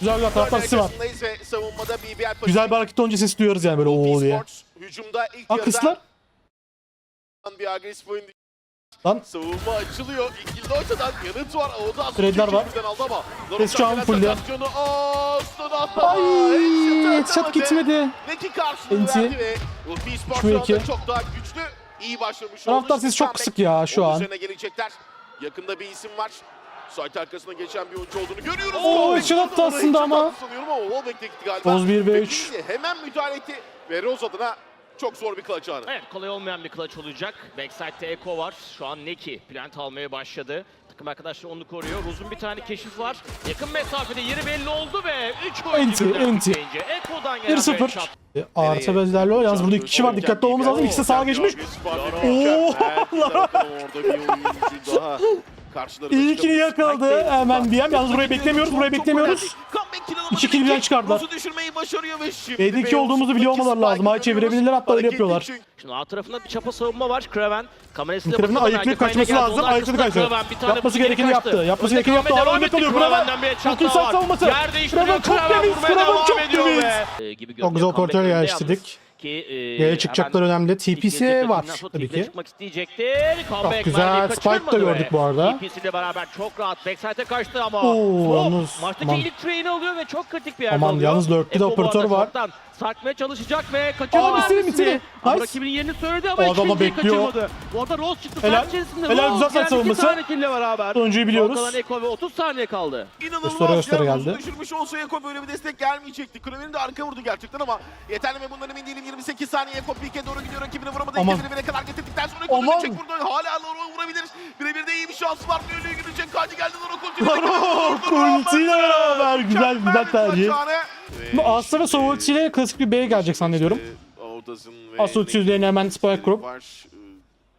Güzel bir taraftar sesi var. Ve savunmada BBL Güzel bir hareket önce sesi duyuyoruz yani böyle ooo diye. Hücumda ilk kızlar. bir agresif oyun Lan Savunma açılıyor. İlk ortadan yanıt var. O da Trade'ler var. Aldı ama. Ses şu an full ya. Ay headshot gitmedi. Neki karşılığı Enti. verdi ve Ulfi iki. çok daha güçlü. iyi başlamış Taraftar oldu. sesi çok Comeback. kısık ya şu an. üzerine gelecekler. Yakında bir isim var. Site arkasına geçen bir oyuncu olduğunu görüyoruz. Oo, Comeback headshot attı aslında ama. attı Sanıyorum ama de gitti galiba. Roz bir ve Ve üç. Billy Hemen müdahale etti. Ve Rose adına çok zor bir clutch anı. Evet kolay olmayan bir clutch olacak. Backside'de Eko var. Şu an Neki plant almaya başladı. Takım arkadaşları onu koruyor. Uzun bir tane keşif var. Yakın mesafede yeri belli oldu ve 3 oyuncu Enti, enti. Eko'dan gelen 1-0. headshot. E, Artı bezlerle o. Yalnız burada iki kişi var. Dikkatli olmamız lazım. İkisi de sağa geçmiş. Oo, Orada bir oyuncu daha karşılarına İyi ikili yakaladı. Hemen diyem. Yalnız burayı beklemiyoruz. Burayı beklemiyoruz. İki kill birden çıkardılar. Rose'u düşürmeyi başarıyor ve şimdi B'de iki olduğumuzu biliyor olmaları lazım. Ay çevirebilirler, hatta öyle yapıyorlar. Şimdi A tarafında bir çapa savunma var. Kraven kamerasıyla Kraven'in bakıyor. ayıklayıp kaçması lazım. Arkasında kaçtı. Yapması gerekeni yaptı. Yapması gerekeni yaptı. Hala önde kalıyor. Kraven. Var. savunması. Yer değiştiriyor. Kraven çok temiz. Kraven çok ediyor temiz. Çok güzel operatör yerleştirdik. Ki, e, G'ye çıkacaklar önemli. TP'si var tabii ki. çıkmak isteyecektir. Comeback güzel. Spike da gördük bu arada. TP'si ile beraber çok rahat backside'e kaçtı ama Oo, yalnız, maçtaki aman. ilk train'i alıyor ve çok kritik bir yerde Aman, alıyor. yalnız lurk'te de operatör var. Sarkmaya çalışacak ve kaçırdı bitirdi, mermisini. Ama Nice. rakibinin yerini söyledi ama O adamı ikinciyi bekliyor. kaçırmadı. Bu arada Rose çıktı. Helal. Helal. içerisinde. Helal, Rose güzel geldi, iki savunması. tane kille beraber. Sonuncuyu biliyoruz. Kalan Eko ve 30 saniye kaldı. İnanılmaz Göstere göstere ya. geldi. Düşürmüş olsa Eko böyle bir destek gelmeyecekti. Kraven'in de arka vurdu gerçekten ama yeterli mi bundan emin değilim. 28 saniye Eko Pike doğru gidiyor. Rakibini vuramadı. Aman. Birine kadar getirdikten sonra Aman. dönecek burada. Hala Loro vurabilir. Birebir de iyi bir şans var. Önlüğü gidecek. Hadi geldi Loro Kulti. Kultiyle beraber güzel güzel tercih. Sovuç ile klasik bir B'ye gelecek zannediyorum. Aslı üzerine hemen spike kurup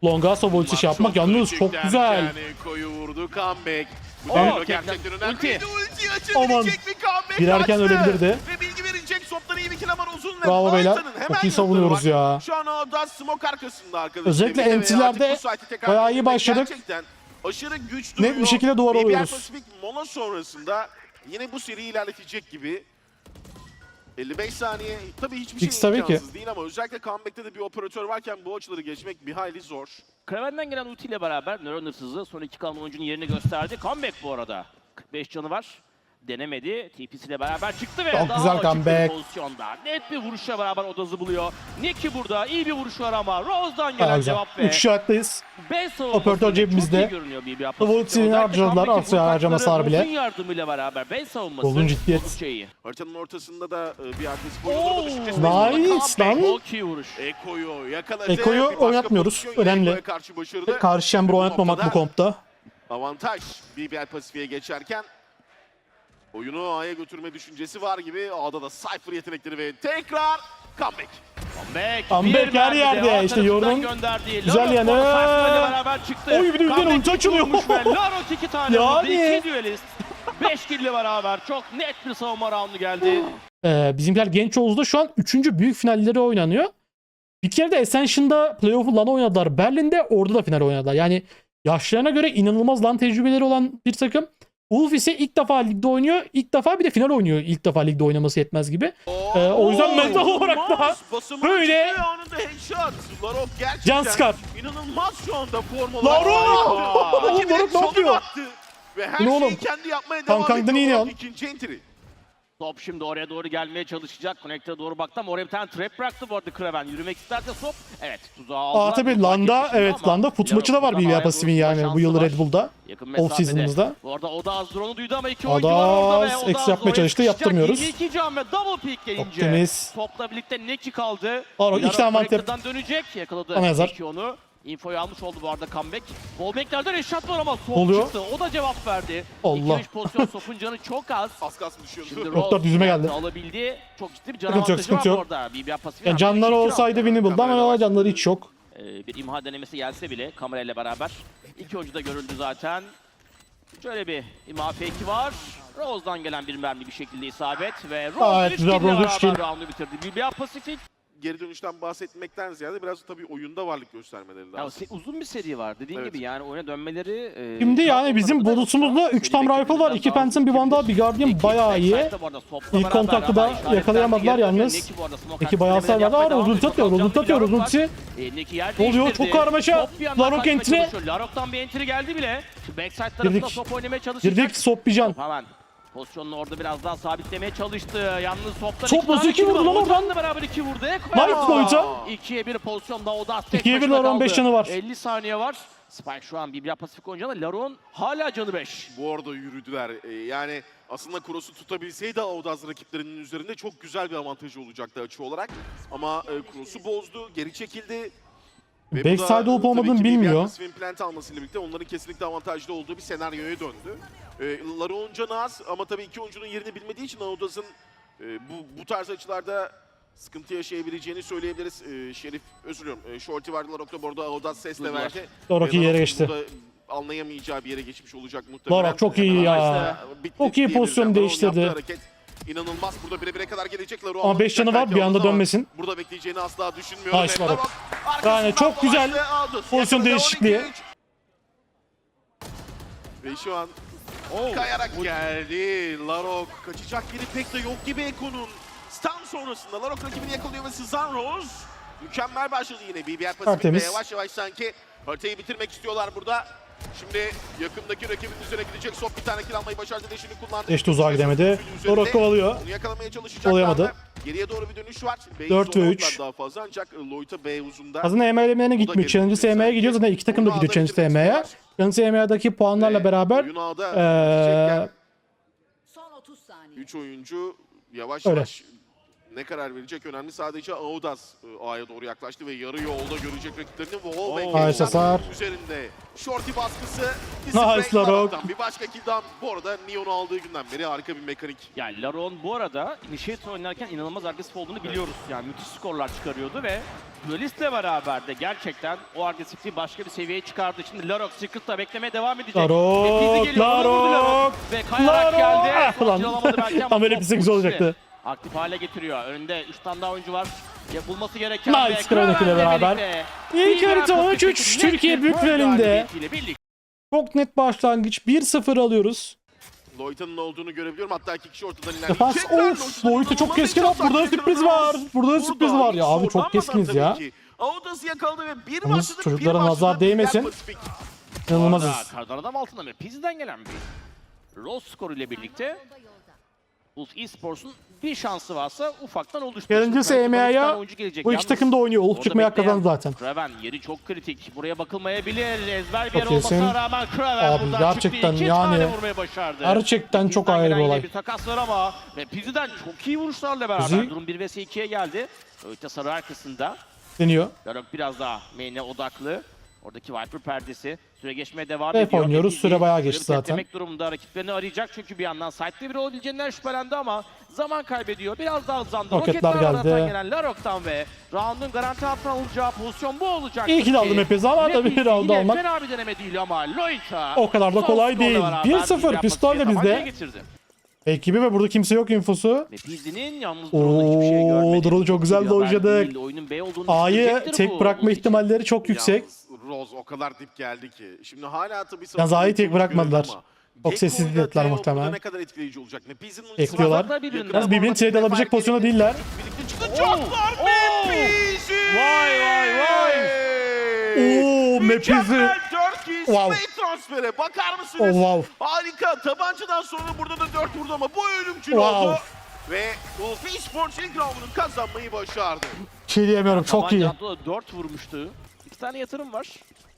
Longa Sovuç iş yapmak yalnız çok güzel. Yani vurdu. Comeback. Bu tekrar. gerçekten önemli. Ulti. Aman. Girerken ölebilirdi. Ve bilgi verecek. Soptan iyi bir kill ama uzun ve Bravo beyler. Çok iyi savunuyoruz ya. Şu an orada smoke arkasında arkadaşlar. Özellikle tekrar bayağı iyi başladık. Gerçekten aşırı güç Net duruyor. bir şekilde duvar oluyoruz. Pacific Mono sonrasında yine bu seriyi ilerletecek gibi. 55 saniye tabii hiçbir şey X tabii ki. imkansız değil ama özellikle comeback'te de bir operatör varken bu açıları geçmek bir hayli zor. Kraven'den gelen ultiyle beraber Nöron hırsızı son iki kalan oyuncunun yerini gösterdi. Comeback bu arada. 45 canı var. Denemedi. TP'si ile beraber çıktı ve Çok daha güzel açık comeback. bir pozisyonda. Net bir vuruşla beraber odazı buluyor. Neki burada iyi bir vuruş var ama Rose'dan gelen güzel. cevap ve 3 şarttayız. B savunması Operatör çok cebimizde. iyi görünüyor. Volt'ini Özellikle harcadılar, Asya harcamasalar bile. Rose'un yardımıyla beraber B savunması Golün ciddiyet. oldukça iyi. Haritanın ortasında da e, bir agresif Oo, oyun düşüncesi nice lan. Çok iyi vuruş. Eko'yu yakaladı. Eko'yu Bir başka oynatmıyoruz. pozisyon Önemli. Eko'ya karşı başarılı. Karşı oynatmamak bu kompta. Avantaj BBL Pasifik'e geçerken oyunu A'ya götürme düşüncesi var gibi. A'da da Cypher yetenekleri ve tekrar comeback. Comeback. Comeback her yerde. İşte gönderdiği. güzel yanı. Oy, bir de Comeback ulti açılıyor. Laros iki tane Yani. İki düelist. Beş kille beraber çok net bir savunma roundu geldi. Ee, bizimkiler genç Oğuz'da şu an 3. büyük finalleri oynanıyor. Bir kere de Ascension'da playoff'u LAN oynadılar. Berlin'de orada da final oynadılar. Yani yaşlarına göre inanılmaz LAN tecrübeleri olan bir takım. Ulf ise ilk defa ligde oynuyor. İlk defa bir de final oynuyor. İlk defa ligde oynaması yetmez gibi. Ee, o yüzden mental olarak da böyle- Can sıkar. inanılmaz şu anda form olarak. Larok! Harika. Oğlum, Rakibi Larok ne yapıyor? Ve her ne şeyi oğlum? kendi yapmaya iyi ikinci entry. Top şimdi oraya doğru gelmeye çalışacak. Connect'e doğru baktı ama oraya bir tane trap bıraktı bu arada Kraven. Yürümek isterse Sop. Evet tuzağı aldılar. Aa tabii LAN'da evet ama LAN'da fut maçı da var Pasifik'in vurma yani bu yıl. Red Bull'da. Off season'ımızda. Bu arada Odaz drone'u duydu ama iki oyuncu var orada ve Odaz eksi yapmaya çalıştı, yaptırmıyoruz. 22 can ve double pick gelince. Çok temiz. Topla birlikte Neki kaldı. Larok iki tane mantep. dönecek. Yakaladı Bana yazar. Onu. Infoyu almış oldu bu arada comeback. Wallback'lerden eşat var ama Sop Oluyor. çıktı. O da cevap verdi. Allah. 2-3 pozisyon Sop'un canı çok az. Az kalsın düşüyordu. Şimdi Doktor Rose düzüme geldi. alabildi. Çok ciddi bir can Sıkıntı yok, avantajı sıkıntı var yok. orada. BBL Pasifik Yani hamle canları için olsaydı winnable'dı ama canları hiç yok. Ee, bir imha denemesi gelse bile kamerayla beraber. İki oyuncu da görüldü zaten. Şöyle bir imha fake'i var. Rose'dan gelen bir mermi bir şekilde isabet ve Rose Gayet 3 güzel, Rose üç beraber kill. round'u bitirdi. BBL Pasifik geri dönüşten bahsetmekten ziyade biraz da tabii oyunda varlık göstermeleri Ya lazım. se- uzun bir seri var. Dediğin Evet. gibi yani oyuna dönmeleri... E, Şimdi yani bizim bonusumuzda yoksa 3 tam rifle var. beklediğimizden 2 daha Phantom bir Vandal bir Guardian bayağı iyi. İlk kontakta da yakalayamadılar yalnız. Neki bayağı ama devam uzun ediyor. atıyor, bir atıyor. E, Ne oluyor? Çok karmaşa. Bir Larok entry. Larok'tan bir entry geldi bile. Backside tarafında top oynamaya çalışacak. Girdik Soppican. Hemen pozisyonunu orada biraz daha sabitlemeye çalıştı. Yalnız iki tane nasıl iki vurdu lan oradan? Beraber iki vurdu. Nice boyuta. 2'ye 1 pozisyonda o da tek İkiye bir başına Laron kaldı. beş canı var. 50 saniye var. Spike şu an BBL Pasifik oyuncu ama Laron hala canı 5. Bu arada yürüdüler. Ee, yani aslında Cross'u tutabilseydi Audaz rakiplerinin üzerinde çok güzel bir avantajı olacaktı açı olarak. Ama e, Cross'u bozdu, geri çekildi. Ve Backside olup olmadığını bilmiyor. Pacific'in plant almasıyla birlikte onların kesinlikle avantajlı olduğu bir senaryoya döndü. E, Laron canı az ama tabii iki oyuncunun yerini bilmediği için Audaz'ın e, bu, bu tarz açılarda sıkıntı yaşayabileceğini söyleyebiliriz. E, Şerif, özür diliyorum. E, Shorty vardı Larok'ta bu arada Audaz sesle verdi. Larok Ve iyi yere geçti. anlayamayacağı bir yere geçmiş olacak muhtemelen. Larok çok iyi Hemen ya. Çok iyi pozisyon değiştirdi. İnanılmaz. Burada bire bire kadar gelecek Laro. Ama 5 canı var bir anda dönmesin. Burada bekleyeceğini asla düşünmüyorum. Nice. Larok Yani çok güzel pozisyon değişikliği. 12-3. Ve şu an kayarak geldi. Larok kaçacak yeri pek de yok gibi Eko'nun. Stun sonrasında Larok rakibini yakalıyor ve Sızan Rose mükemmel başladı yine. BBR Pasifik ve yavaş yavaş sanki haritayı bitirmek istiyorlar burada. Şimdi yakındaki rakibin üzerine gidecek. Sop bir tane kill almayı başardı. Deşini kullandı. Deş uzağa gidemedi. Larok kovalıyor. Onu yakalamaya çalışacaklar. Olayamadı. Geriye doğru bir dönüş var. B'yi Dört ve zorladılar üç. Daha fazla ancak Lloyd'a B uzunda. Aslında EML'lerine gitmiyor. Challenge SM'ye gidiyor. Zaten iki takım da gidiyor Challenge SM'ye. Challenge SM'deki puanlarla beraber oyun ağda eee, bitecekken Son 30 saniye. 3 oyuncu yavaş yavaş ne karar verecek önemli. Sadece Audaz e, A'ya doğru yaklaştı ve yarı yolda görecek rakiplerini. Nice hasar. üzerinde. Shorty baskısı. Nice Larok. Bir başka kill'dan. Bu arada Neon'u aldığı günden beri harika bir mekanik. Yani Laron bu arada Initiator oynarken inanılmaz agresif olduğunu biliyoruz. Yani müthiş skorlar çıkarıyordu ve Duelist'le beraber de gerçekten o agresifliği başka bir seviyeye çıkardı. Şimdi Larok Secret'ta beklemeye devam edecek. Larok, vurdu Larok, Ve kayarak Larok. geldi. Ah, ama Tam öyle bir sekiz ultisi olacaktı. Aktif hale getiriyor. Önünde 3 tane daha oyuncu var. Yapılması gereken Nice ve Kronik'le Kraven'le beraber. İlk harita Pacific'in 13-3 net Türkiye birlikte Çok net başlangıç. 1-0 alıyoruz. Lloyd'un olduğunu görebiliyorum. Hatta iki kişi ortadan ilerleyecek. Defans of. Boyutu çok keskin. Bak burada da sürpriz var. Burada da sürpriz var ya. Abi çok keskiniz ya. Audaz'ı yakaladı ve bir Yalnız başladı. çocuklara bir başladı. nazar değmesin. İnanılmazız. Kardan adam altında mı? Piz'den gelen bir Rose skoru ile birlikte Ulf Esports'un bir şansı varsa ufaktan tane oyuncu gelecek. Bu iki takım da oynuyor. Orada çıkmaya kazandı zaten. Kraven yeri çok kritik. Buraya bakılmayabilir. Ezber bir yer olmasına rağmen Kraven Abi buradan gerçekten çıktı. İki yani tane vurmayı başardı. Gerçekten çok ayrı bir olay. Bir takas var ama ve Pizzi'den çok iyi vuruşlarla beraber Pizzi- durum 1 vs 2'ye geldi. Öte sarı arkasında. Deniyor. Larok biraz daha main'e odaklı. Oradaki Viper perdesi süre geçmeye devam Hep ediyor. oynuyoruz, süre bayağı geçti zaten. teplemek durumunda rakiplerini arayacak çünkü bir yandan site'de bir olabileceğinden şüphelendi ama zaman kaybediyor. Biraz daha hızlandı. Roketler geldi. gelen Larok'tan ve round'un garanti altına alacağı pozisyon bu olacak. İyi ki de aldım hepinizi ama tabii bir round'u almak Fena bir deneme değil ama Loita o kadar da kolay değil. beraber 1-0 bir pistol de bizde. Ekibi ve burada kimse yok infosu. Ve Pizzi'nin yalnız drone'da hiçbir şey görmedi. drone'u çok güzel dojladık. A'yı tek bırakma ihtimalleri çok yüksek. Rose o kadar dip geldi ki. Şimdi hala tabii Yalnız A'yı tek bırakmadılar. Çok sessiz muhtemelen. Ne kadar etkileyici olacak. Ne Piz'in ultisi Ekliyorlar. Yalnız birbirini trade alabilecek pozisyonda değiller. Birlikte çıkacaklar. Mephizi! Vay vay vay. Oo Mephizi. Mükemmel 4 kill Wow. Transfere. Bakar Oh mısınız? wow. Harika. Tabancadan sonra burada da 4 vurdu ama bu ölümcül Wow. oldu. Ve Wolf Esports ilk roundunu kazanmayı başardı. Şey diyemiyorum çok iyi. Tabanca Abdullah 4 vurmuştu. Tane yatırım var.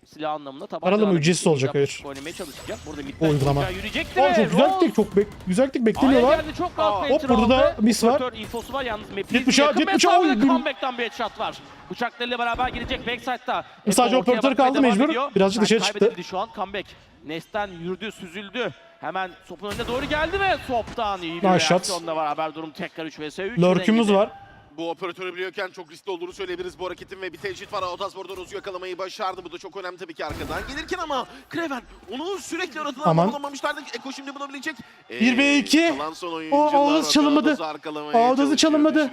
Silah anlamında. Paralı mı, ücretsiz olacak, hayır. Oynamaya çalışacak. Burada O midden uygulama. yürüyecekti Aa, ve çok güzel tek çok bek güzel tek beklemiyorlar. geldi çok rahat hop, burada da miss var. İnfosu var yalnız Mephiz 70 yakın 70 mesafede oy, bir- comeback'tan bir headshot var. Bıçaklarıyla beraber girecek backside'da. Sadece Eko ortaya operatör kaldı mecbur. Birazcık dışarı çıktı. şu an comeback. Nesten yürüdü, süzüldü. Hemen Sop'un önüne doğru geldi ve Sop'tan iyi bir reaksiyonla beraber durum tekrar 3 vs 3. Lurk'ümüz var. Bu operatörü biliyorken çok riskli olduğunu söyleyebiliriz bu hareketin ve bir tecrit var. Otas burada Roz'u yakalamayı başardı. Bu da çok önemli tabii ki arkadan gelirken ama Kreven onu sürekli aradığını Aman. bulamamışlardı. Eko şimdi bulabilecek. Ee, 1v2. kalan son O Ağız çalınmadı. Çalışıyor. çalınmadı.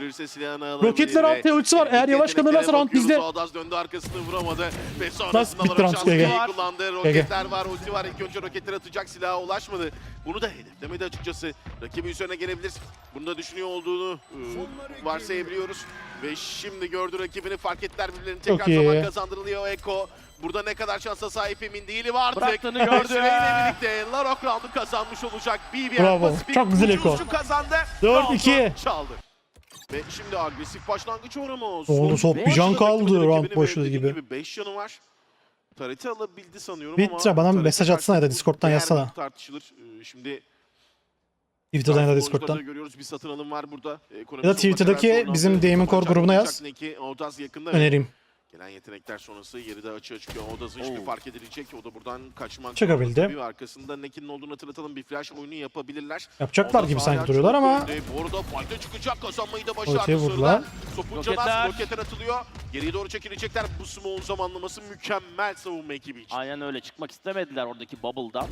Roketler altta ultisi var. Eğer teknik yavaş kalırlarsa round bizde. Odaz döndü arkasını vuramadı. Ve sonrasında bitti round? GG. kullandı. Roketler var, ulti var. İlk önce roketler atacak silaha ulaşmadı. Bunu da hedeflemedi açıkçası. Rakibi üzerine gelebilir. Bunu da düşünüyor olduğunu e, varsayabiliyoruz. Ve şimdi gördü rakibini fark ettiler birbirlerini tekrar Çok iyi. zaman kazandırılıyor Eko. Burada ne kadar şansa sahip emin değilim artık. Bıraktığını gördü. Süreyle birlikte Larok roundu kazanmış olacak. BBR Bravo. Pasifik Çok güzel Eko. kazandı. 4-2. Roundu çaldı. Ve şimdi agresif başlangıç uğramaz. Oldu, Sop bir can kaldı round dediğim gibi. 5 yanı var. Tareti alabildi sanıyorum Bitre, ama... bana bir Tarete mesaj atsana ya da Discord'dan yazsana. tartışılır. Ee, Şimdi Twitter'dan ya da Discord'dan. da görüyoruz bir satın alım var burada. Ekonomisi Ya da Twitter'daki bizim Damon Core grubuna yaz. Önereyim. Gelen yetenekler sonrası yeride açığa çıkıyor. Odaz'ın hiçbir fark edilecek. O da buradan kaçmak Çıkabildi. tabii. Arkasında Neki'nin olduğunu hatırlatalım. Bir flash oyunu yapabilirler. Yapacaklar gibi sanki duruyorlar ama. Bu arada fayda çıkacak. Kazanmayı da başardı. Ortaya vurdular. Sırlar. Sopun Roketler. Atılıyor. Geriye doğru çekilecekler. Bu small zamanlaması mükemmel savunma ekibi için. Aynen öyle çıkmak istemediler oradaki bubble'dan.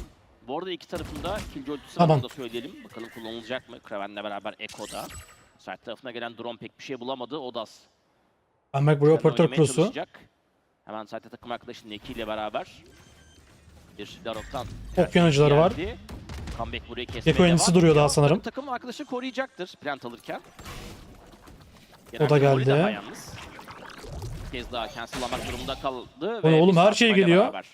Bu arada iki tarafında kill ultisi Tamam. da söyleyelim. Bakalım kullanılacak mı? Kraven'le beraber Eko'da. Sert tarafına gelen drone pek bir şey bulamadı. Odas. Ahmet buraya operatör prosu. Hemen sahte takım arkadaşı Neki ile beraber. Bir Larok'tan. Ok yanıcıları var. Comeback burayı kesmeye Eko devam. duruyor daha sanırım. Takım arkadaşı koruyacaktır plant alırken. O da geldi. Bir kez daha cancel'lamak durumunda kaldı. Oğlum, ve oğlum, her şey geliyor. beraber.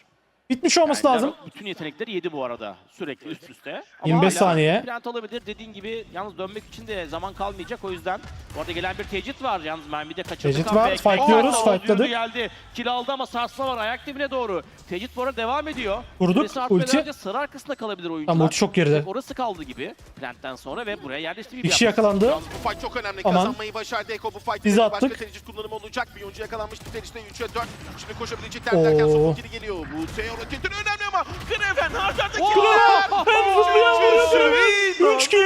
Bitmiş olması Yani lazım. Bütün yetenekleri yedi bu arada. Sürekli üst üste. 25 hala saniye. Plant alabilir. Dediğin gibi yalnız dönmek için de zaman kalmayacak. O yüzden bu arada gelen bir tecrit var. Yalnız mermi de kaçırdı. Tecrit Comeback. var, fightlıyoruz, Oğuz fightladık. yürüdü geldi. Kill aldı ama sarsma var ayak dibine doğru. Tecrit bu arada devam ediyor. Vurduk, Süresi artmadan ulti. önce sarı arkasında kalabilir oyuncular. Ama ulti çok geride. Orası kaldı gibi. Plant'ten sonra ve buraya yerleşti bir Bir kişi yakalandı. Yalnız bu fight çok önemli. Aman. Kazanmayı başardı Eko bu fight. Biz Başka attık. tercih kullanımı olacak. Bir oyuncu yakalanmıştı. Tercihte 3'e 4. Şimdi koşabilecekler derken Oo. son geri geliyor. Bu Teo roketin önemli ama Kreven Hardar'daki Üç kill.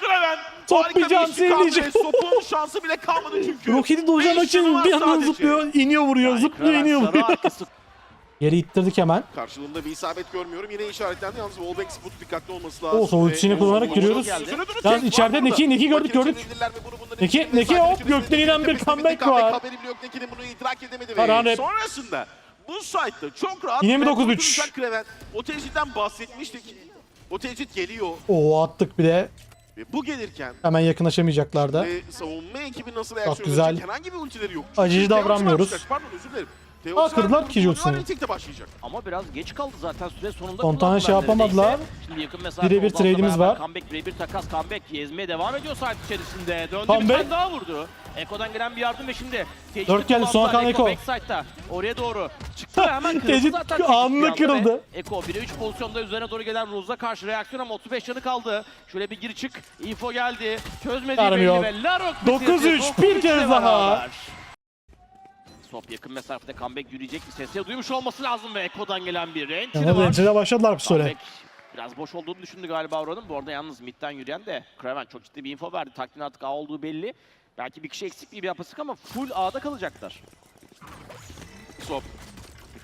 Kreven. Top bir can ve Sopun şansı bile kalmadı çünkü. Roketi için var bir yandan zıplıyor, iniyor vuruyor, zıplıyor, iniyor vuruyor. Geri ittirdik hemen. Karşılığında bir isabet görmüyorum. Yine işaretlendi. Yalnız Wallbang Sput dikkatli olması lazım. Olsun, ultisini kullanarak giriyoruz. Yalnız içeride. Neki- Neki gördük, gördük. Neki- Neki hop, gökten inen bir comeback var. Haberi bile yok. Neki'nin bunu idrak edemedi sonrasında bu site'da çok rahat Yine mi ve 9-3? durduracak Kreven. O tecrüden bahsetmiştik. O tecrüt geliyor Oo attık bir de. ve bu gelirken Hemen yakınlaşamayacaklar da. ve savunma ekibi nasıl reaksiyon güzel. herhangi bir ultileri yok. Teox davranmıyoruz. Pardon özür dilerim. Aa, kırdılar ki başlayacak. Ama biraz geç kaldı zaten süre sonunda Son tane şey yapamadılar. Şimdi yakın mesafe Birebir oldu. Trade'imiz beraber var. Comeback birebir takas comeback ezmeye devam ediyor saat içerisinde. Döndü bir Comeback. tane daha vurdu. Eko'dan gelen bir yardım ve şimdi tecrübe Dört geldi, sonra kalan Eko. Backside'da oraya doğru çıktı ve hemen kırıldı Tecrit zaten. anında bir anda kırıldı. ve Eko 1'e 3 pozisyonda üzerine doğru gelen Rose'a karşı reaksiyon ama 35 canı kaldı. Şöyle bir gir çık. Info geldi. Çözmediği Yarım belli yok. ve Larok 9-3, bitirdi. bir 9-3 kez daha. beraber. Sop yakın mesafede comeback yürüyecek bir sesle duymuş olması lazım ve Eko'dan gelen bir entry Yalnız var. Ençede başladılar bu süre. Biraz boş olduğunu düşündü galiba Auron'un. Bu arada yalnız midden yürüyen de Kraven çok ciddi bir info verdi. Taktiğin artık A olduğu belli. Belki bir kişi eksik bir yapısık ama full A'da kalacaklar. Sop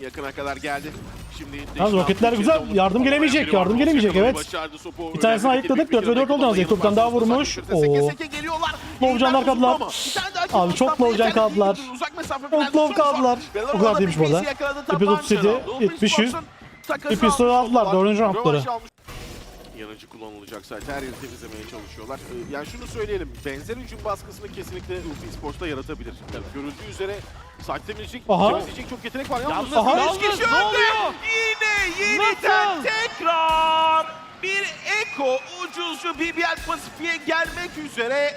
yakına kadar geldi. Şimdi Yalnız roketler güzel. Yardım gelemeyecek, yardım gelemeyecek, evet. Bir tanesini ayıkladık, dört ve dört oldu yalnız. Ekop'tan daha vurmuş. Oo. Low canlar kaldılar. Abi çok low can kaldılar. Çok low kaldılar. O kadar değilmiş bu arada. Epizod 37, 70 100. Epizod aldılar, dördüncü roundları. Yanıcı kullanılacak zaten her yeri temizlemeye çalışıyorlar. Ee, Yani şunu söyleyelim, benzer hücum baskısını kesinlikle UP Sports'ta yaratabilir. Görüldüğü üzere sahte müzik, Aha. temizleyecek çok yetenek var. Yalnız, Yalnız, Aha. yalnız, üç kişi ne oluyor? Yine yeniden tekrar bir Eko ucuzcu BBL Pasifik'e gelmek üzere.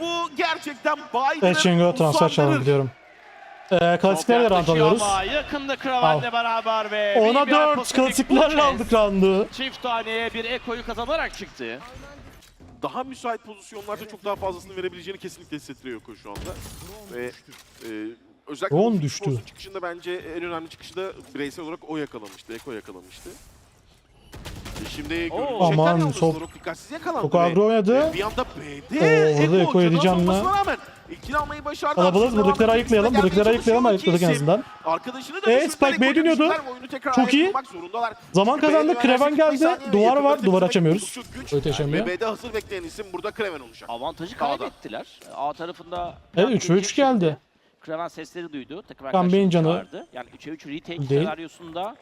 Bu gerçekten Biden'ın Etchengo transfer çalalım usandırır. Ee, klasikleri de round Yaklaşıyor alıyoruz. Yakında Kraven'le beraber ve Ona BBR 4 Pacific bu klasiklerle aldık roundu. Çift taneye bir Eko'yu kazanarak çıktı. daha müsait pozisyonlarda çok daha fazlasını verebileceğini kesinlikle hissettiriyor Eko şu anda. Ve e, özellikle Ron düştü. çıkışında bence en önemli çıkışı da bireysel olarak o yakalamıştı, Eko yakalamıştı. Şimdi görülecekler Aman, yalnız çok- Larok dikkatsiz yakalandı. Çok ve, agro oynadı. e, Bir anda B'de Oo, orada Eko Eko yedi canı rağmen almayı başardı. Kalabalığız. Aslında Buradakileri devam ayıklayalım. Buradakileri gelmeye ayıklayalım. çalışıyor Ayıkladık en iki isim. azından. Arkadaşını da E, düşürdüler, Spike B'ye dönüyordu. düşürdüler. Oyunu tekrar Çok iyi. ayaklanmak zorundalar. Zaman Şimdi kazandı. B'ye Kreven dönerse 45 geldi. saniye Duvar yakında var. tek Duvar tek açamıyoruz. oldukça güç. Öteşemiyor. Ve B'de hazır bekleyen isim burada Kreven olacak. Avantajı A'da. kaybettiler. A tarafında... Evet 3 ve 3 geldi. Kraven sesleri duydu. Takım Kan Bey'in canı. çağırdı. Yani 3'e 3 retake Değil. senaryosunda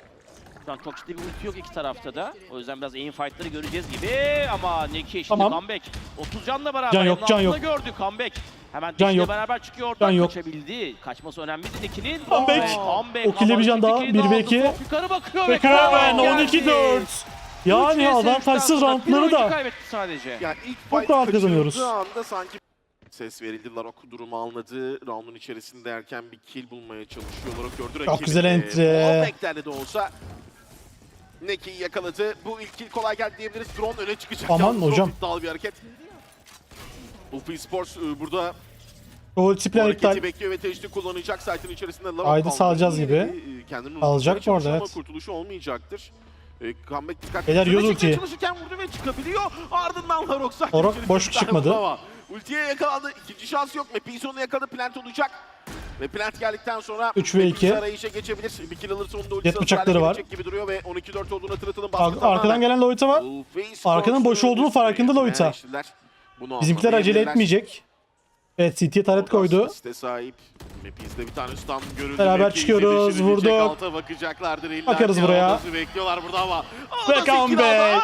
şu an çok ciddi bir ulti yok iki tarafta da. O yüzden biraz aim fight'ları göreceğiz gibi ama Neki şimdi Tamam. comeback. 30 canla beraber Can yok, can yok. gördü comeback. Hemen Can Can yok. beraber çıkıyor oradan Can yok. kaçabildi. Kaçması önemliydi Neki'nin. Comeback. Comeback. O kille bir can daha, Avantajı bir aldı. ve iki. Top yukarı bakıyor Ve Kraven geldi. 12-4. Yani avantajsız roundları da kaybetti sadece. Yani ilk Çok fight rahat kazanıyoruz. anda sanki ses verildi. Larok durumu anladı. Round'un içerisinde erken bir kill bulmaya çalışıyor. Larok gördü Çok rakibini. güzel entry. Wallback'lerle de olsa Neki'yi yakaladı. Bu ilk kill kolay geldi diyebiliriz. Drone öne çıkacak. Aman Yalnız hocam. çok iddialı bir hareket. Ufi Sports e, burada plan hareketi iptal. bekliyor ve teşvik kullanacak. Site'ın içerisinde Larok Haydi salacağız gibi. e, Kendini Alacak bu ama evet. kurtuluşu olmayacaktır. E, comeback dikkat. Beyler, ulti. Çalışırken vurdu ve çıkabiliyor. Ardından Larok Larok içerisinde boş çıkmadı. Ultiye yakalandı. İkinci şans yok. Map'i sonuna yakaladı. Plant olacak. Ve plant geldikten sonra Üç ve Map'in iki. arayışa geçebilir. Bir kill alırsa onun da ultisi bıçakları var. gibi duruyor ve 12-4 olduğunu hatırlatalım. Ar- Baskı arkadan tamamen. gelen Loita var. Arkanın boş olduğunu farkında Loita. Bizimkiler acele anlamayabilirler. etmeyecek. Evet CT'ye taret koydu. Sahip. Mapiz'de bir tane stun görüldü. Beraber çıkıyoruz, vurduk. Alta bakacaklardır illa. Bakarız buraya. Bekliyorlar burada ama. Ancak comeback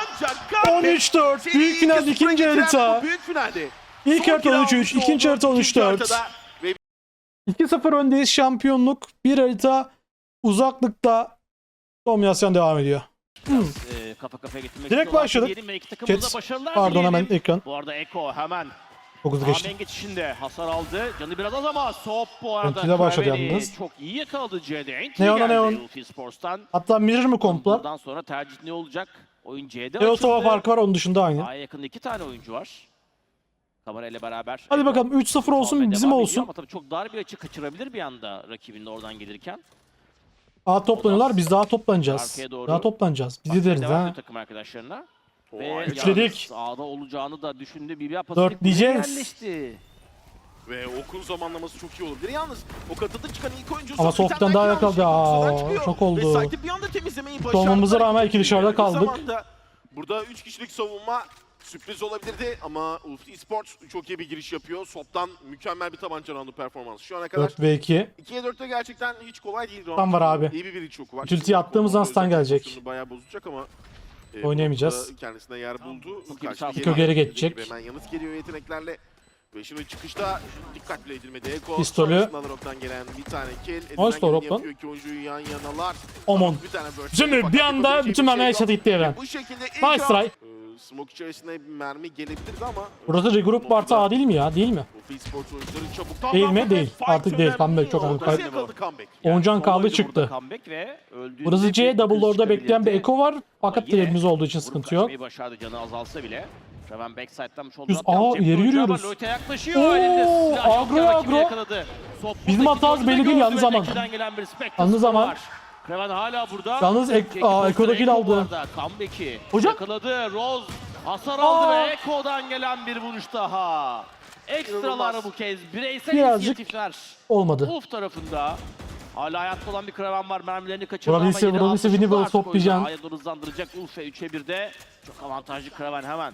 13-4. Seni Büyük final ikinci harita. Büyük finalde. İlk harita kill 13-3. almış ikinci harita İkinci 13-4. Haritada Ve 2-0 öndeyiz şampiyonluk. Bir harita uzaklıkta dominasyon devam ediyor. Biraz, e, kafa kafaya getirmek Direkt başladık. Diyelim başarılar Pardon dileyelim. hemen ekran. Bu arada Eko hemen Çok hızlı geçti. Amen geçişinde hasar aldı. Canı biraz az ama Sop bu arada Entry'de başladı yalnız. çok iyi yakaladı C'de. Entry Neon'a Neon. Hatta mirror mı komplar? Buradan sonra tercih ne olacak? Oyun C'de Teosova açıldı. farkı var onun dışında aynı. A'ya yakında iki tane oyuncu var. Kamera ile beraber. Hadi bakalım 3-0 almaya olsun bizim olsun. Ama tabii çok dar bir açı kaçırabilir bir anda rakibinin oradan gelirken. A toplanıyorlar biz daha toplanacağız. Daha toplanacağız. Biz Bakmaya gideriz devam ha. takım arkadaşlarına. Ve. Üçledik. A'da olacağını da düşündü. BBA Pasifik Dört diyeceğiz. Ve Okun zamanlaması çok iyi olabilir. Yalnız o katıda çıkan ilk oyuncu Ama Tem'den daha yakaladı. Aa, çok oldu. Ve bir anda temizlemeyi başardılar. olmamıza rağmen iki dışarıda kaldık. Burada 3 kişilik savunma sürpriz olabilirdi ama Ulti Esports çok iyi bir giriş yapıyor. Sop'tan mükemmel bir tabanca roundu performansı. Şu ana kadar 4 ve 2. 2'ye 4'te gerçekten hiç kolay değil. round. Stun var abi. İyi bir biri çok var. Ultiyi attığımızdan stun gelecek. Bayağı bozacak ama e, Oynayamayacağız. Kendisine yer buldu. Bir geliyor. Geri geçecek. Hemen yanıt geliyor yeteneklerle. Ve şimdi çıkışta dikkat bile edilmedi. Eko Pistolü. Larok'tan gelen bir tane kill. Yapıyor. İki oyuncuyu yan yanalar. Aman. Bir tane Şimdi bir anda bütün bir mermi şey yok. gitti evren. Bu şekilde ilk Nice try. Smoke içerisinde bir mermi gelebilirdi ama Burada regroup varsa A değil mi ya? Değil mi? Bu Sports oyuncuları çabuk Değil mi? Değil. Artık değil. Comeback çok önemli. Comeback. Oncan kaldı çıktı. Burası C double orada bekleyen bir. Eko var. Fakat Yine elimiz olduğu için sıkıntı yok. başardı canı azalsa bile. Raven backside'dan shoulder Aa, ileri yürüyoruz. Loite yaklaşıyor. Oo, Elinde silah yok agro, agro. Bizim hatamız belli değil yalnız Spectre Yalnız var. Kraven hala burada. Yalnız Ek- aa, Eko'daki aldı. Comeback'i Hocam. yakaladı. Rose hasar aldı Aa. ve Eko'dan gelen bir vuruş daha. Ekstralar bu kez. Bireysel Birazcık inisiyatifler. Olmadı. Uf tarafında. Hala hayatta olan bir Kraven var. Mermilerini kaçırdı Vurabilse, ama yine vurabilse Winnable toplayacaksın. A'ya doğru hızlandıracak Ulfe 3'e 1'de. Çok avantajlı Kraven hemen.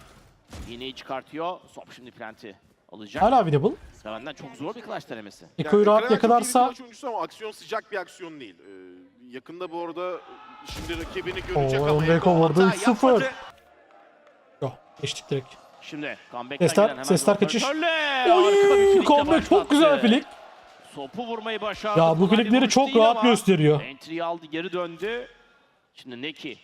İğneyi çıkartıyor. Sop şimdi planti alacak. Hala available. Kraven'den çok zor bir clutch denemesi. Eko'yu rahat Kraven çok iyi bir yakalarsa oyuncusu ama aksiyon sıcak bir aksiyon değil. Ee, yakında bu arada şimdi rakibini görecek Oo, ama Eko vurdu, hata 3-0. yapmadı. Yok geçtik direkt. Şimdi comeback'ten Sesler- gelen hemen sesler kaçış. Oy, comeback çok güzel flick. Sopu vurmayı başardı. Ya bu flickleri çok rahat gösteriyor. Entry'yi aldı geri döndü. Şimdi Neki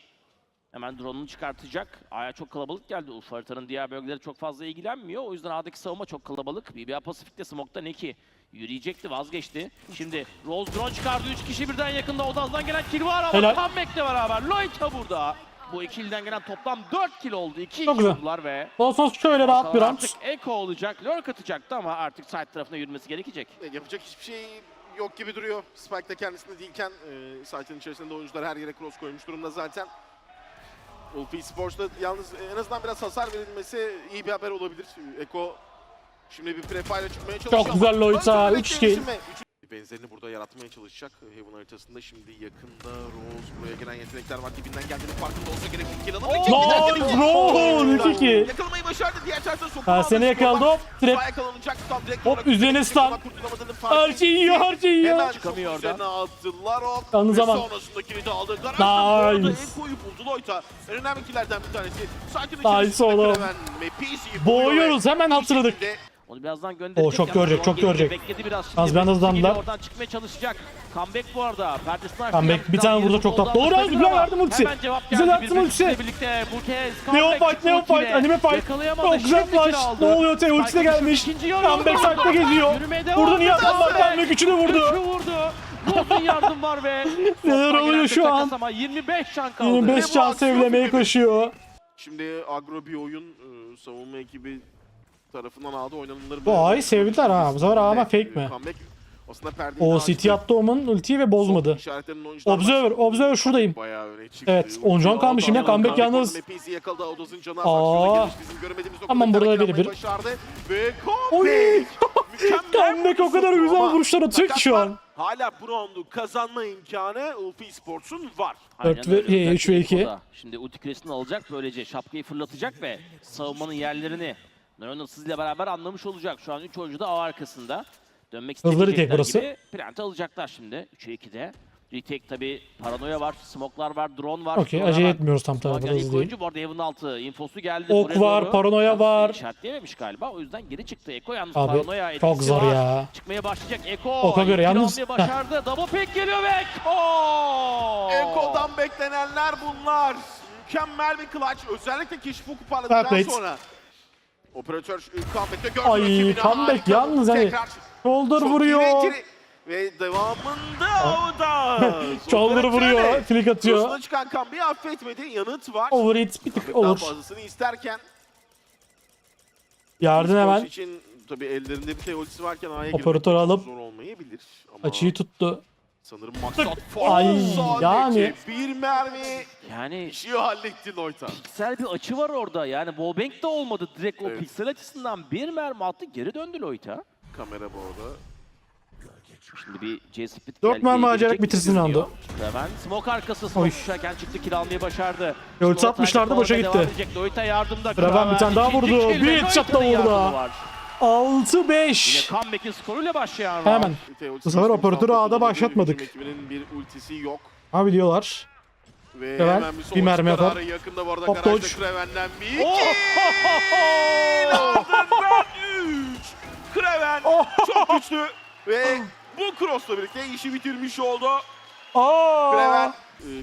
hemen drone'unu çıkartacak. A'ya çok kalabalık geldi. Ulf haritanın diğer bölgeleri çok fazla ilgilenmiyor. O yüzden A'daki savunma çok kalabalık. BBA Pasifik'te Smoke'da Neki yürüyecekti vazgeçti. Şimdi Rose drone çıkardı. 3 kişi birden yakında Odaz'dan gelen kill var ama comeback'le beraber Loita burada. Bu iki kilden gelen toplam 4 kill oldu. 2 Çok 2 güzel. oldular ve Olsun şöyle rahat bir round. Artık Eko olacak. Lurk atacaktı ama artık side tarafına yürümesi gerekecek. E, Yapacak hiçbir şey yok gibi duruyor. Spike de kendisinde değilken e, site'ın içerisinde oyuncular her yere cross koymuş durumda zaten. Ulfi Sports'ta yalnız en azından biraz hasar verilmesi iyi bir haber olabilir. Eko şimdi bir prefire çıkmaya çalışıyor. güzel ama Loita, Önce üç bekleyelim kill. ve üç- Benzerini burada yaratmaya çalışacak Heaven haritasında. Şimdi yakında Rose buraya gelen yetenekler var. Dibinden geldiğinin farkında olsa gerek bir kill. Lan Giderken Rose, iki iki kill. Yakalamayı başardı. Diğer taraftan aldı. seni yakaladı hop yakalanacak. Tam direkt Hop, olarak üzerine stun. Her şeyi yiyor her şeyi yiyor. Hemen Çıkamıyor çok üzerine attılar o. Yalnız Ve ama- sonrasında kilidi aldı. Garajda Nice. Eko'yu buldu Loita. En önemli killerden bir tanesi. Sakin Nice oğlum. Boğuyoruz hemen hatırladık. Onu birazdan gönderecek. Oo, çok görecek, çok görecek. Bekledi biraz. Bir anda Messi hızlandılar. Oradan çıkmaya çalışacak. Comeback bu arada. Perdesini. Comeback, bir tane vurdu, çok tatlı. Doğru, güzel verdim ultisi. Güzel Bir ultisi. birlikte bu kez Neo comeback fight, Neo fight, anime fight. Yakalayamadı. Çok güzel flash. aldı. Ne oluyor? Te ultisi de gelmiş. Comeback side'da geziyor. Burada niye ediyor. adamlar Comeback. Üçünü vurdu. Yardım var ve Neler oluyor şu bir an? takas Ama 25 can kaldı. 25 Ve bu can aksiyon sevlemeye filmi. koşuyor. Şimdi agro bir oyun e, savunma ekibi tarafından aldı oynanımları. Bu A'yı sevdiler ha. Bu sefer A ama fake mi? Comeback aslında perdeyi O. City attı Omen ultiyi ve bozmadı. Observer. Observer şuradayım. Bayağı öne çıktı. Evet, 10 can kalmış yine. Comeback yalnız. Aa. Aman burada biri bir. Oy! comeback. O kadar güzel vuruşlar atıyor ki şu an. Hala bu roundu kazanma imkanı Ulfi Sports'un var. Aynen Dört ve- öyle. e, üç ve Özellikle iki. o da Şimdi ulti küresini alacak böylece şapkayı fırlatacak ve savunmanın yerlerini Neuronal ile beraber anlamış olacak. Şu an 3 oyuncu da A arkasında. Dönmek Hızlı retake burası. gibi plant alacaklar şimdi 3'e 2'de. Retake tabi paranoya var, smoke'lar var, drone var. Okey acele var. etmiyoruz tam yani hızlı ilk değil. oyuncu bu arada Heaven altı infosu geldi. Ok buraya var, doğru. paranoya var. İşaretleyememiş galiba. O yüzden geri çıktı. Eko yalnız Abi paranoya çok zor var. ya. Çıkmaya başlayacak Eko. Oka göre yalnız- başardı. Double pick geliyor ve Eko. Eko'dan beklenenler bunlar. Mükemmel bir clutch. Özellikle keşif oku Fair parladıktan play. sonra. Operatör e, comeback'te gördü Ay, comeback yalnız hani Shoulder vuruyor. ve- devamında o da. Shoulder vuruyor. Flick atıyor. Karşısına çıkan Kambi'yi affetmedi. Yanıt var. Overhit bir tık olur. fazlasını isterken. Yardım hemen. için tabii ellerinde bir teorisi varken A'ya Operatör girmek alıp zor olmayabilir. Ama Açıyı tuttu. Sanırım maksat Ay, sadece yani. bir mermi Yani işi halletti Loita. piksel bir açı var orada. Yani wallbang de olmadı. Direkt o Evet. piksel açısından bir mermi attı. Geri döndü Loita. Kamera bu arada. Şimdi bir C split Dört mermi harcayarak bitirsin roundu. Hemen smoke arkası Oy. smoke düşerken çıktı kill almayı başardı. O atmışlardı, boşa gitti. Loita yardımda. Kraven bir tane daha vurdu. Bir headshot'la Loita'nın vurdu. Yardımı var. 6-5. Yine comeback'in skoruyla başlayan round. Hemen. Bu sefer operatörü A'da başlatmadık. bir ultisi yok. Abi diyorlar. Ve Kraven hemen bir, bir mermi yapar. kararı yakında bu arada Hop, garajda dodge. Kraven'den bir Oh! kill ardından 3. Kraven Oh! çok güçlü ve bu cross'la birlikte işi bitirmiş oldu. Aa! Kraven e,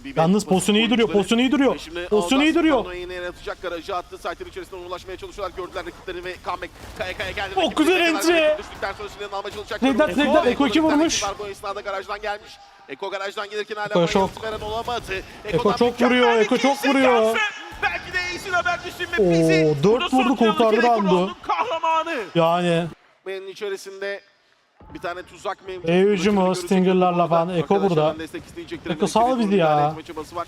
bir Yalnız pozisyon iyi duruyor. Pozisyon iyi duruyor. Şimdi Pozisyon iyi duruyor. Pano'yu yine yaratacak garajı attı. Site'in içerisinde ulaşmaya çalışıyorlar. Gördüler rakiplerini ve comeback kaya kaya geldi. Çok Rakip güzel entry. Düştükten sonra silahını almaya çalışacak. Reddat, Reddat, Eko iki Eko'da bir tane vurmuş. kill var. Bu esnada garajdan gelmiş. Eko garajdan gelirken hala Eko çok. veren olamadı. Eko çok vuruyor, Eko çok vuruyor. Belki de iyisini haber Oo, bizi dört burada vurdu, son kurtardı Kahramanı. Yani Benim içerisinde bir tane tuzak mevcut. E hücumu, Stinger'larla falan. Eko burada. Eko sal bizi ya. çabası var.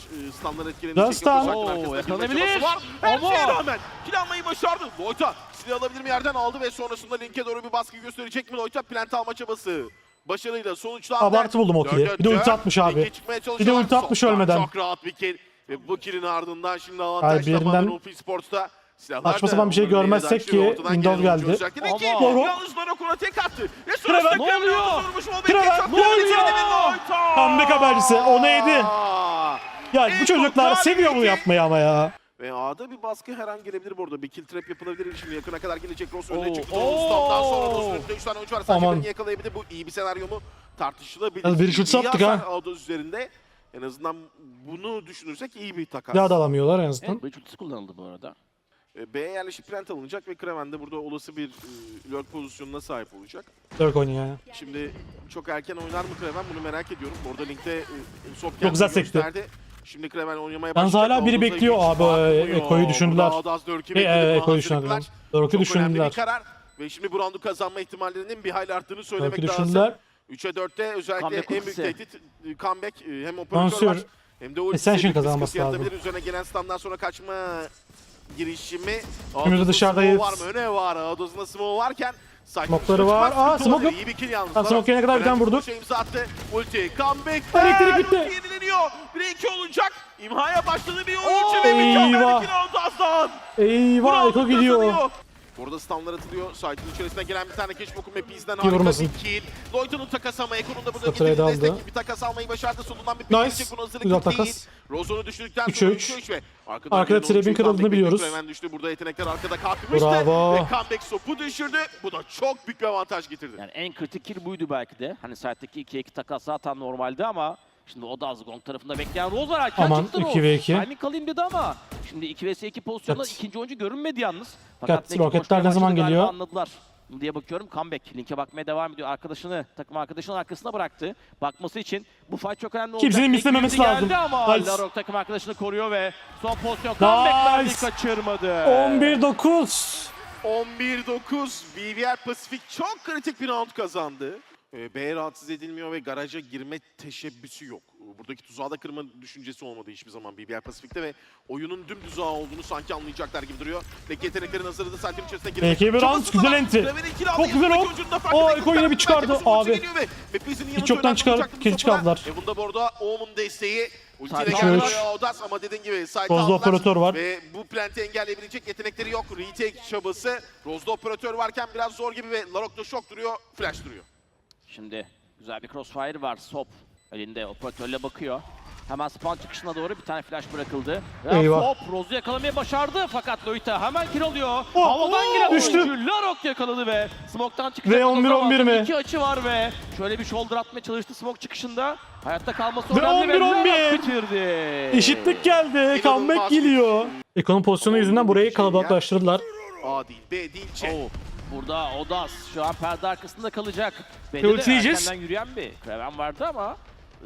Etkilerini Oo, girme yakalanabilir. Her Ama- şeye rağmen kill almayı başardı. Loita silah alabilir mi yerden aldı ve sonrasında linke doğru bir baskı gösterecek mi Loita? Plant alma çabası. Başarıyla sonuçlandı. Abartı buldum o Bir de ulti atmış abi. Bir de ulti atmış ölmeden. Çok rahat bir kill. Ve bu killin ardından şimdi Ay, avantaj bir tamamen yerinden Ulfi Sports'ta. Silahlar saçma sapan bir şey görmezsek ki Windows geldi. Ama- yalnız Narok'una tek attı. Ve Kraven, sonrasında ne oluyor? Kraven, ne oluyor? Comeback habercisi, onu yedi. Ya bu çocuklar seviyor bunu yapmayı ama ya. Ve A'da bir baskı her an gelebilir bu arada. Bir kill trap yapılabilir. Şimdi yakına kadar gelecek. Ross önüne çıktı. oo. Ustam'dan sonra Ross'un önünde 3 tane oyuncu var. Sadece Aman. birini yakalayabilir. Bu iyi bir senaryo mu? Tartışılabilir. Yalnız bir şut sattık ha. A'da üzerinde. En azından bunu düşünürsek iyi bir takas. Daha da alamıyorlar en azından. Evet, bridge ultisi kullanıldı bu arada. E, B'ye yerleşik plant alınacak ve Kraven de burada olası bir e, lurk pozisyonuna sahip olacak. Dört oynuyor yani. Şimdi çok erken oynar mı Kraven bunu merak ediyorum. Orada linkte e, Usopp Çok güzel sekti. Şimdi Kraven oynamaya Yalnız başlayacak. hala biri bekliyor abi, bakmıyor. Eko'yu düşündüler. E, e, Eko'yu düşündüler. Bir düşündüler. karar. Ve şimdi bu roundu kazanma ihtimallerinin bir hayli arttığını söylemek lazım. düşündüler. 3'e 4'te özellikle Comeback en büyük tehdit e, comeback e, hem operatör var Hem de ultisi Ascension bir kazanması lazım. Üzerine gelen standdan sonra kaçma girişimi. Şimdi dışarıdayız. var mı? Öne var. Ağustos'un smoke varken dışına var. Aa, smoke yok. İyi bir kill yalnız. Ha, smoke gelene kadar bir tane vurduk. Şey imza attı. Ulti. Comeback. Elektrik gitti. Ulti yenileniyor. 1-2 olacak. İmhaya başladı bir Oo, oyuncu ve mükemmel bir kill aldı Aslan. Eyvah Eko gidiyor. Burada stunlar atılıyor. Site'ın içerisine gelen bir tane Keşbok'un map izden harika vurmasın. bir kill. Lloyd'un takas ama Eko'nun da burada getirdiği aldı. destek bir takas almayı başardı. Sonundan bir Nice. pick Bunu hazırlık Güzel değil. takas. Rozon'u düşürdükten sonra üç. 3 ve Arkada gelen Trebin kırıldığını biliyoruz. Hemen düştü. Burada yetenekler arkada kalkmıştı. Bravo. Ve comeback sopu düşürdü. Bu da çok büyük bir avantaj getirdi. Yani en kritik kill buydu belki de. Hani site'deki 2'ye 2 takas zaten normaldi ama şimdi o da az gong tarafında bekleyen Rose var. Erken Aman, çıktı Rose. 2 ve 2. Timing kalayım dedi ama şimdi 2 vs 2 pozisyonda ikinci oyuncu görünmedi yalnız. Kat, Leki roketler koşmaya ne zaman başladı, geliyor? galiba Anladılar diye bakıyorum. Comeback. Link'e bakmaya devam ediyor. Arkadaşını, takım arkadaşının arkasına bıraktı. Bakması için bu fight çok önemli olacak. Kimsenin Leki mislememesi geldi lazım. Ama Nice. Larok takım arkadaşını koruyor ve son pozisyon comeback verdi kaçırmadı. 11-9. 11-9 BBR Pasifik çok kritik bir round kazandı. Ee, B rahatsız edilmiyor ve garaja girme teşebbüsü yok. Ee, Buradaki tuzağı da kırma düşüncesi olmadı hiçbir zaman BBR Pasifik'te ve oyunun dümdüz ağı olduğunu sanki anlayacaklar gibi duruyor. Leki yeteneklerin hazırladı saatin içerisine girmek. Peki bir round, Çabası da güzel aldı. Çok güzel Aa, değil. Eko yine bir çıkardı abi. Hiç yoktan kill sopuna. çıkardılar. E bunda bu arada Omen desteği. Ultiyle geldi Odas ama dediğin gibi site Rozda operatör var. Ve bu plant'i engelleyebilecek yetenekleri yok. Retake çabası. Rozda operatör varken biraz zor gibi ve Larok da şok duruyor. Flash duruyor. Şimdi güzel bir crossfire var. Sop elinde operatörle bakıyor. Hemen spawn çıkışına doğru bir tane flash bırakıldı. Ve Eyvah. Sop Rose'u yakalamayı başardı fakat Loita hemen kill alıyor. Oh, Havadan oh, giren düştü. oyuncu Larok yakaladı ve smoke'tan çıkacak. Ve olan 11-11 zaman mi? İki açı var ve şöyle bir shoulder atmaya çalıştı smoke çıkışında. Hayatta kalması Ve önemli ve 11-11. Larok bitirdi. Eşitlik geldi. Comeback geliyor. Eko'nun pozisyonu yüzünden burayı Şey kalabalıklaştırdılar. A değil, B değil, C. Oo, burada Odas şu an perde arkasında kalacak. Bende de ultileyeceğiz. erkenden yürüyen bir Kraven vardı ama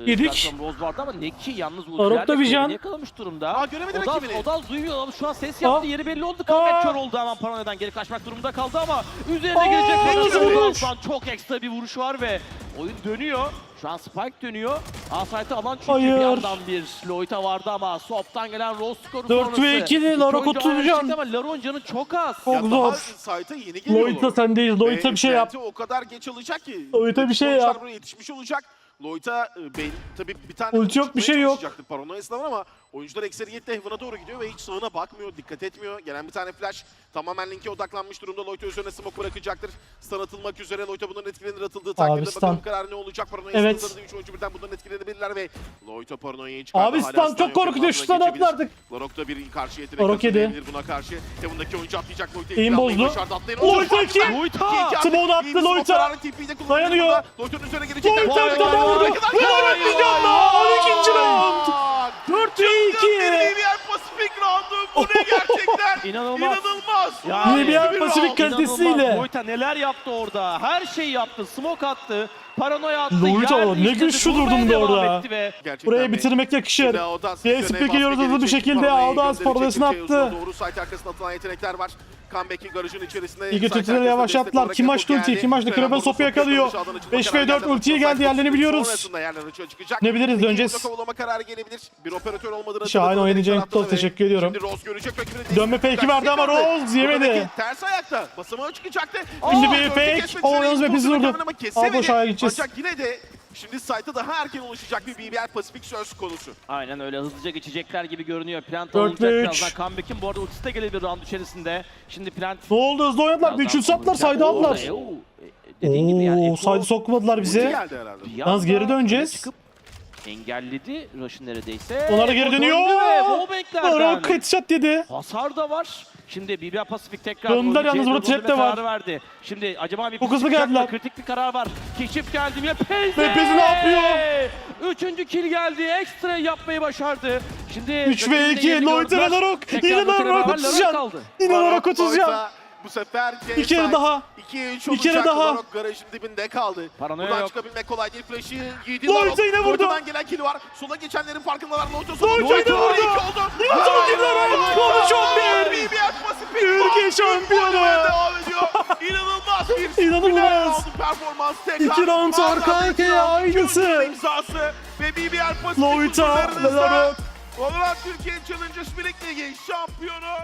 Yedik. Zaten Rose vardı ama Neki yalnız Arok'ta ultilerle bir can. yakalamış durumda. Aa, göremedi Odas, rakibini. Odas duymuyor ama şu an ses yaptı. Aa. Yeri belli oldu. Comeback Aa. kör oldu hemen paranoyadan geri kaçmak durumunda kaldı ama üzerine Aa, gelecek vurmuş. Odas'tan çok ekstra bir vuruş var ve oyun dönüyor. Şu an Spike dönüyor. Asayt'ı alan çünkü Hayır. bir yandan bir Loita vardı ama Sop'tan gelen Rose skoru 4 sonrası. ve 2'li İki Larok oyuncu 30 ayağa can. çıktı Ama Laron canı çok az. Çok Ya zor. site'a yeni geliyor. Loita sendeyiz. Loita Ve bir şey yap. o kadar geç alacak ki. Loita bir şey Oyuncular yap. buraya yetişmiş olacak. Loita e, ben, tabii bir tane Ulti yok, bir şey yok. çalışacaktır Paranoya'sından ama oyuncular ekseriyetle Heaven'a doğru gidiyor ve hiç sağına bakmıyor, dikkat etmiyor. Gelen bir tane flash tamamen Link'e odaklanmış durumda. Loita üzerine smoke bırakacaktır. Stun atılmak üzere. Loita bunların etkilenir atıldığı takdirde stun. bakalım karar ne olacak. Paranoya Evet. evet. 3 oyuncu birden bundan etkilenebilirler ve Loita Paranoya'yı çıkardı. Abi stun çok korkutuyor. Şu stun geçebilir. atlardık. Larok da bir karşı yetenek yedi. hazırlayabilir buna karşı. Heaven'daki oyuncu atlayacak. İkili almayı bozdu. başardı. Atlayan Loita oyuncu iki. farklı. Loita! İki, iki artık. Smoke'u attı İyi bir smoke de kullanıyor Dayanıyor. Loita'nın üzerine Vay, tamam vay, vurdu. Larok bir vay, can daha. 12. round. vay. 4 ve Çılgın 2. bir BBR Pacific roundu. Bu ne gerçekten? İnanılmaz. İnanılmaz. Yani- BBR round. kalitesiyle. Loita neler yaptı orada? Her şeyi yaptı. Smoke attı. Paranoya attı. Loita yer ne güçlü vurmaya durdun be devam orada. mi? bitirmek yakışır. Yordu hızlı bir şekilde. Forvesini Ülke attı. Doğru site arkasına atılan yetenekler var. Comeback'i garajın içerisinde. Tutuları arkasına yavaşlattılar. destek olarak Kim açtı Eko ultiyi? geldi. Kim açtı? Kraven Sop'u yakalıyor. dışarıdan açılma 5 kararı ve 4 geldi. ultiye geldi. Yerlerini biliyoruz. Ne biliriz, döneceğiz. Bir operatör olmadığını hatırlatalım. oynayınca Enktol, da teşekkür ediyorum. Dönme fake'i verdi ama. Rose yemedi. Ters ayakta. Basamağa çıkacaktı. Şimdi bir fake. O yalnız Mephis'i pozisyonu vurdu. ama Al kesemedi. boşa gideceğiz. Ancak yine de şimdi site'a daha erken ulaşacak bir BBR Pasifik söz konusu. aynen öyle hızlıca geçecekler gibi görünüyor. Plant Dört alınacak birazdan. Comeback'in bu arada ultisi de gelebilir round içerisinde. Şimdi Plant Ne oldu hızlı oynadılar. Bir saydı aldılar. Orada, oo, e, Dediğin gibi yani Oo Eko saydı sokmadılar bize. geldi herhalde. bir Yalnız geri döneceğiz. engelledi Rush'ın neredeyse. Onlar da geri dönüyor. wallbanklerden. Rock headshot dedi. Hasar da var. Şimdi BBR Pacific tekrar Döndüler yalnız, burada trap de var. verdi. Şimdi acaba bir Çok hızlı geldiler. Kritik bir karar var. Keşif geldi mi? Pezi! Ve Pezi ne yapıyor? Üçüncü kill geldi. Ekstra yapmayı başardı. Şimdi 3 ve rakibinin 2. yerini Loita'na gördüler. Larok. Loita'na Larok beraber 30 can. kaldı. Yine Larok Larok, 30 can. Loita Bu sefer Bir kere daha. 2'ye 3 Bir olacak. kere daha. Larok garajın dibinde kaldı. Paranoya Buradan yok. çıkabilmek kolay değil. Flash'ı yedi Larok. yine vurdu. Lloyd'dan gelen kili var. Sola geçenlerin farkındalar. Lloyd sola yine Lloyd vurdu. iki oldu. Lloyd yine Larok. Konu çok bir. BBL Pasifik Türkiye şampiyonu. devam ediyor. İnanılmaz bir İnanılmaz. final performans. Tekrar İki round arka Valorant arkaya round, aynısı. oyuncunun imzası ve BBL Pasifik ve huzurlarınızda Larok. Valorant Türkiye Challenger Split Ligi şampiyonu